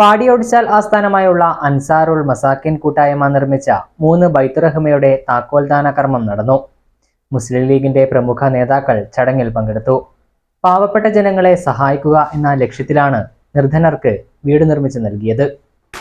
പാടിയൊടിച്ചാൽ ആസ്ഥാനമായുള്ള അൻസാറുൽ മസാക്കിൻ കൂട്ടായ്മ നിർമ്മിച്ച മൂന്ന് ബൈത്തുറഹ്മയുടെ താക്കോൽദാന കർമ്മം നടന്നു. മുസ്ലിം ലീഗിന്റെ പ്രമുഖ നേതാക്കൾ ചടങ്ങിൽ പങ്കെടുത്തു. പാവപ്പെട്ട ജനങ്ങളെ സഹായിക്കുക എന്ന ലക്ഷ്യത്തിലാണ് നിർധനർക്ക് വീട് നിർമ്മിച്ചു നൽകിയത്.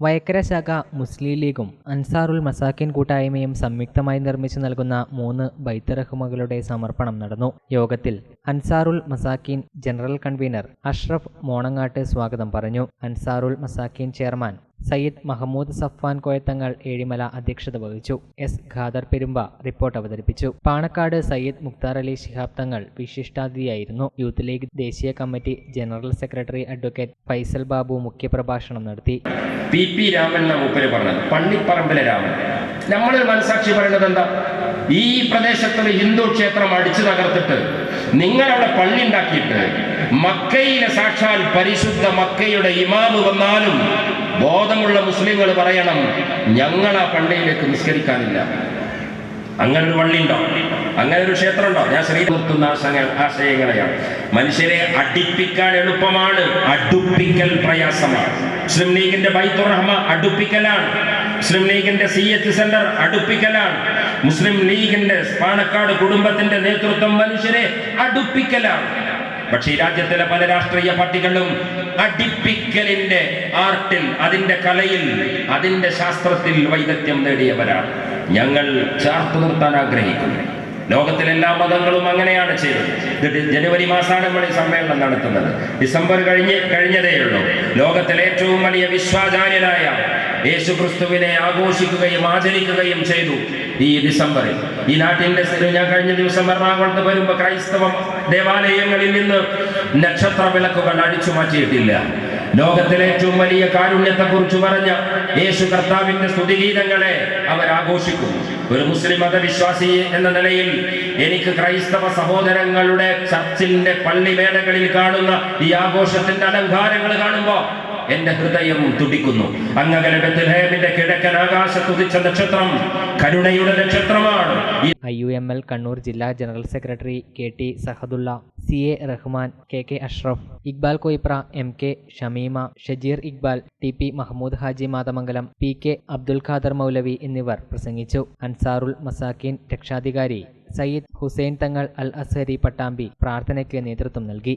വയക്കര ശാഖ മുസ്ലിം ലീഗും അൻസാറുൽ മസാക്കിൻ കൂട്ടായ്മയും സംയുക്തമായി നിർമ്മിച്ചു നൽകുന്ന മൂന്ന് ബൈത്തറഹ്മകളുടെ സമർപ്പണം നടന്നു. യോഗത്തിൽ അൻസാറുൽ മസാക്കിൻ ജനറൽ കൺവീനർ അഷ്റഫ് മോണങ്ങാട്ട് സ്വാഗതം പറഞ്ഞു. അൻസാറുൽ മസാക്കിൻ ചെയർമാൻ സയ്യിദ് മഹമ്മൂദ് സഫ്വാൻ കോയത്തങ്ങൾ ഏഴിമല അധ്യക്ഷത വഹിച്ചു. എസ്. ഖാദർ പെരുമ്പ റിപ്പോർട്ട് അവതരിപ്പിച്ചു. പാണക്കാട് സയ്യിദ് മുക്താർ അലി ശിഹാബ് തങ്ങൾ വിശിഷ്ടാതിഥിയായിരുന്നു. യൂത്ത് ലീഗ് ദേശീയ committee general secretary advocate Faisal Babu മുഖ്യപ്രഭാഷണം നടത്തി. പി. പി. രാമൻ പറഞ്ഞത്. പള്ളിപ്പറമ്പിലെ രാമൻ. നമ്മൾ മനസാക്ഷി പറയുന്നത് എന്താ? ഈ പ്രദേശത്തൊരു ഹിന്ദു ക്ഷേത്രം അടിച്ചു തകർത്തിട്ട് നിങ്ങളവിടെ പള്ളി ഉണ്ടാക്കിയിട്ട് മക്കയിലെ സാക്ഷാൽ പരിശുദ്ധ മക്കയുടെ ഇമാമ് വന്നാലും ബോധമുള്ള മുസ്ലിങ്ങൾ പറയണം ഞങ്ങൾ ആ പള്ളിയിലേക്ക് നിസ്കരിക്കാനില്ല. അങ്ങനെ ഒരു പള്ളി ഉണ്ടോ അങ്ങനെ ഒരു ക്ഷേത്രം ഉണ്ടോ ഞാൻ ശ്രീ നിർത്തുന്ന ആശയങ്ങളെയാണ്. മനുഷ്യരെ അടിപ്പിക്കാൻ എളുപ്പമാണ് അടുപ്പിക്കൽ പ്രയാസമാണ്. മുസ്ലിം ലീഗിന്റെ ബൈത്തുറഹ്മ അടുപ്പിക്കലാണ്. മുസ്ലിം ലീഗിന്റെ സി എച്ച് സെന്റർ അടുപ്പിക്കലാണ്. മുസ്ലിം ലീഗിന്റെ പാണക്കാട് കുടുംബത്തിന്റെ നേതൃത്വം മനുഷ്യരെ അടുപ്പിക്കലാണ്. പക്ഷേ ഈ രാജ്യത്തിലെ പല രാഷ്ട്രീയ പാർട്ടികളും അടിപ്പിക്കലിന്റെ ആർട്ടിൽ അതിന്റെ കലയിൽ അതിന്റെ ശാസ്ത്രത്തിൽ വൈദഗ്ധ്യം നേടിയവരാണ്. ഞങ്ങൾ ചേർത്തു നിർത്താൻ ആഗ്രഹിക്കുന്നു. ലോകത്തിലെ എല്ലാ മതങ്ങളും അങ്ങനെയാണ് ചെയ്തത്. ജനുവരി മാസമാണ് നമ്മൾ ഈ സമ്മേളനം നടത്തുന്നത്. ഡിസംബർ കഴിഞ്ഞ് കഴിഞ്ഞതേയുള്ളൂ. ലോകത്തിലെ ഏറ്റവും വലിയ വിശ്വാചാര്യനായ യേശു ക്രിസ്തുവിനെ ആഘോഷിക്കുകയും ആചരിക്കുകയും ചെയ്തു. ഈ ഡിസംബറിൽ. ഈ നാട്ടിന്റെ ഞാൻ കഴിഞ്ഞ ദിവസം എറണാകുളത്ത് വരുമ്പോൾ ക്രൈസ്തവ ദേവാലയങ്ങളിൽ നിന്ന് നക്ഷത്ര വിളക്കുകൾ അഴിച്ചു മാറ്റിയിട്ടില്ല. ലോകത്തിലെ ഏറ്റവും വലിയ കാരുണ്യത്തെ കുറിച്ച് പറഞ്ഞ യേശു കർത്താവിന്റെ സ്തുതിഗീതങ്ങളെ അവർ ആഘോഷിക്കും ഒരു മുസ്ലിം മതവിശ്വാസി എന്ന നിലയിൽ എനിക്ക് ക്രൈസ്തവ സഹോദരങ്ങളുടെ ചർച്ചിന്റെ പള്ളിമേടകളിൽ കാണുന്ന ഈ ആഘോഷത്തിന്റെ അലങ്കാരങ്ങൾ കാണുമ്പോൾ എന്റെ ഹൃദയം തുടിക്കുന്നു. അങ്ങകലത്തിന്റെ കിഴക്കൻ ആകാശത്തുതിച്ച നക്ഷത്രം കരുണയുടെ നക്ഷത്രമാണ്. I U M L Kannur ജില്ലാ general secretary K T Sahadulla C A Rahman K K Ashraf Iqbal Koypra M K Shameema Shajeer Iqbal T P Mahmood Haji Mathamangalam P K Abdul Khader Moulavi എന്നിവർ പ്രസംഗിച്ചു. അൻസാറുൽ മസാക്കിൻ രക്ഷാധികാരി സയ്യിദ് ഹുസൈൻ തങ്ങൾ അൽ അസഹരി പട്ടാമ്പി പ്രാർത്ഥനയ്ക്ക് നേതൃത്വം നൽകി.